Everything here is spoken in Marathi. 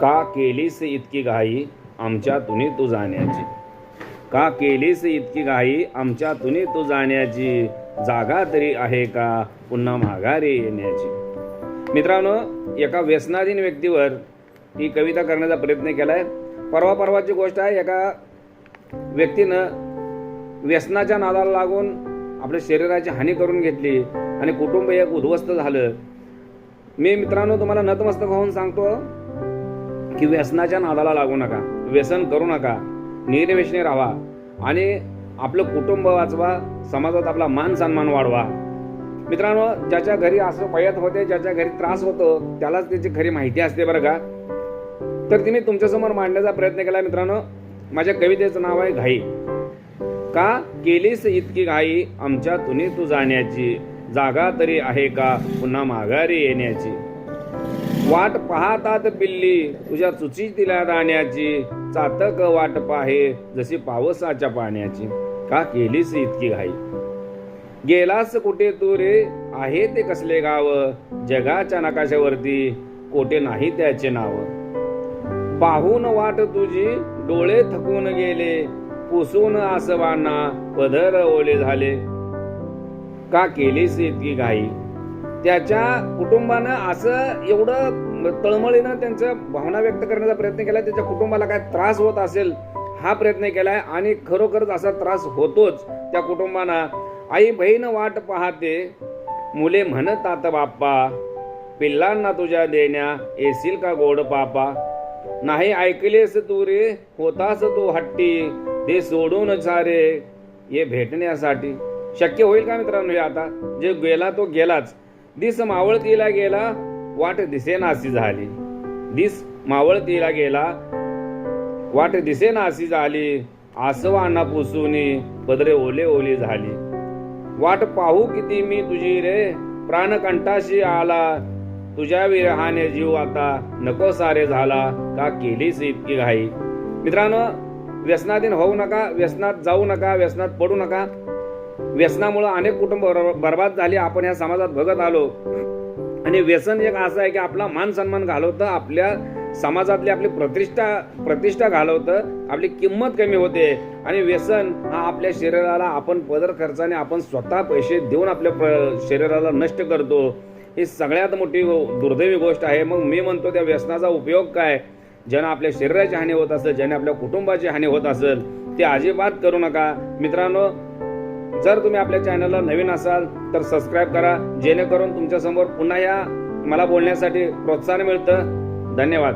का केलीस इतकी घाई आमच्या तुनी तू जाण्याची? का केलीस इतकी घाई आमच्या तुनी तू जाण्याची? जागा तरी आहे का पुन्हा माघारी येण्याची? मित्रांनो एका व्यसनाधीन व्यक्तीवर ही कविता करण्याचा प्रयत्न केलाय. परवा परवाची गोष्ट आहे एका व्यक्तीनं व्यसनाच्या नादाला लागून आपल्या शरीराची हानी करून घेतली आणि कुटुंब एक उद्ध्वस्त झालं. मी मित्रांनो तुम्हाला नतमस्तक होऊन सांगतो की व्यसनाच्या नादाला लागू नका व्यसन करू नका निर्व्यसनी राहा आणि आपलं कुटुंब वाचवा समाजात आपला मान सन्मान वाढवा. मित्रांनो ज्याच्या घरी असं पयत होते ज्याच्या घरी त्रास होतो त्यालाच त्याची खरी माहिती असते बरं का? तर तिने तुमच्यासमोर मांडण्याचा प्रयत्न केला मित्रांनो. माझ्या कवितेचं नाव आहे घाई. का केलीस इतकी घाई आमच्या तुनी तू जाण्याची? जागा तरी आहे का पुन्हा माघारी येण्याची? वाट पाहतात पिल्ली तुझ्या चुची तिला राहण्याची चातक वाट पाहे जशी पावसाच्या पाण्याची. का केलीस इतकी घाई? गेलास कुठे तू रे? आहे ते कसले गाव? जगाच्या नकाशावरती कोठे नाही त्याचे नाव? पाहून वाट तुझी डोळे थकून गेले. पुसून आसवांना पदर ओले झाले. का केलीस इतकी घाई? त्याच्या कुटुंबानं असं एवढं तळमळीनं त्यांच्या भावना व्यक्त करण्याचा प्रयत्न केला त्याच्या कुटुंबाला काय त्रास होत असेल हा प्रयत्न केलाय आणि खरोखरच असा त्रास होतोच त्या कुटुंबांना. आई बहीण वाट पाहते मुले म्हणतात बाप्पा पिल्लांना तुझ्या देण्या येशील का गोड पापा? नाही ऐकलेस तू रे होतास तू हट्टी ते सोडून सारे ये भेटण्यासाठी. शक्य होईल का मित्रांनो हे आता? जे गेला तो गेलाच. दिस मावळतीला गेला वाट दिसेनासी झाली. दिस मावळतीला गेला वाट दिसेनासी झाली. आसवांना पुसूनी पदरे ओले ओले झाली. वाट पाहू किती मी तुझी रे प्राणकंठाशी आला. तुझ्या विरहाने जीव आता नको सारे झाला का केलीस इतकी घाई. मित्रांनो व्यसनाधीन होऊ नका व्यसनात जाऊ नका व्यसनात पडू नका. व्यसनामुळं अनेक कुटुंब बर्बाद झाली. आपण या समाजात बघत आलो. आणि व्यसन एक असं आहे की आपला मान सन्मान घालवतं आपल्या समाजातली आपली प्रतिष्ठा प्रतिष्ठा घालवतं आपली किंमत कमी होते. आणि व्यसन हा आपल्या शरीराला आपण पदर खर्चाने आपण स्वतः पैसे देऊन आपल्या शरीराला नष्ट करतो. ही सगळ्यात मोठी दुर्दैवी गोष्ट आहे. मग मी म्हणतो त्या व्यसनाचा उपयोग काय? ज्यांना आपल्या शरीराची हानी होत असेल ज्याने आपल्या कुटुंबाची हानी होत असेल ते अजिबात करू नका. मित्रांनो जर तुम्ही आपल्या चॅनलला नवीन असाल तर सबस्क्राईब करा. जेणेकरून तुमच्यासमोर पुन्हा या मला बोलण्यासाठी प्रोत्साहन मिळतं. धन्यवाद.